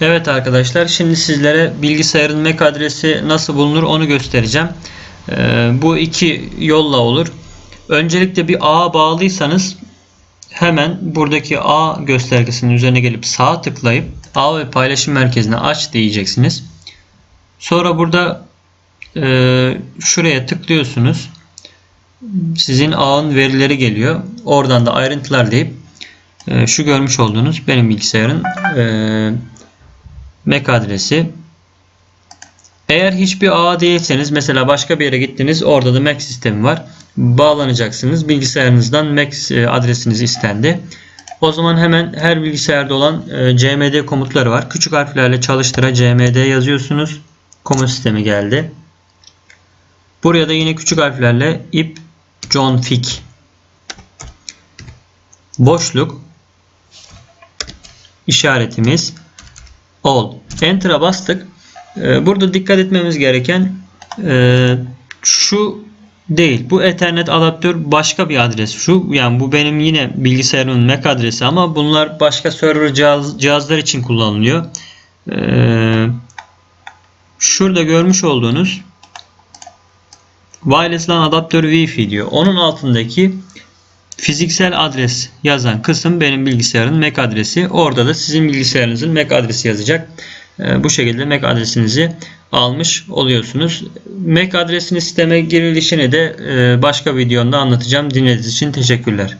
Evet arkadaşlar şimdi sizlere bilgisayarın MAC adresi nasıl bulunur onu göstereceğim. Ee, bu iki yolla olur. Öncelikle bir ağa bağlıysanız hemen buradaki A göstergesinin üzerine gelip sağa tıklayıp ağ ve paylaşım merkezini aç diyeceksiniz. Sonra burada e, şuraya tıklıyorsunuz. Sizin ağın verileri geliyor. Oradan da ayrıntılar deyip e, şu görmüş olduğunuz benim bilgisayarın e, MAC adresi. Eğer hiçbir ağa değilseniz mesela başka bir yere gittiniz orada da MAC sistemi var. Bağlanacaksınız. Bilgisayarınızdan MAC e, adresiniz istendi. O zaman hemen her bilgisayarda olan e, cmd komutları var. Küçük harflerle çalıştıra cmd yazıyorsunuz. Komut sistemi geldi. Buraya da yine küçük harflerle ip John Fick boşluk işaretimiz all. Enter'a bastık. Ee, Burada dikkat etmemiz gereken e, şu değil. Bu Ethernet adaptör başka bir adres. Şu yani bu benim yine bilgisayarımın MAC adresi ama bunlar başka server cihaz, cihazlar için kullanılıyor. Ee, şurada görmüş olduğunuz Wireless LAN adaptör Wi-Fi diyor. Onun altındaki fiziksel adres yazan kısım benim bilgisayarın MAC adresi. Orada da sizin bilgisayarınızın MAC adresi yazacak. Ee, Bu şekilde MAC adresinizi almış oluyorsunuz. MAC adresini sisteme girilişini de e, başka videomda anlatacağım. Dinlediğiniz için teşekkürler.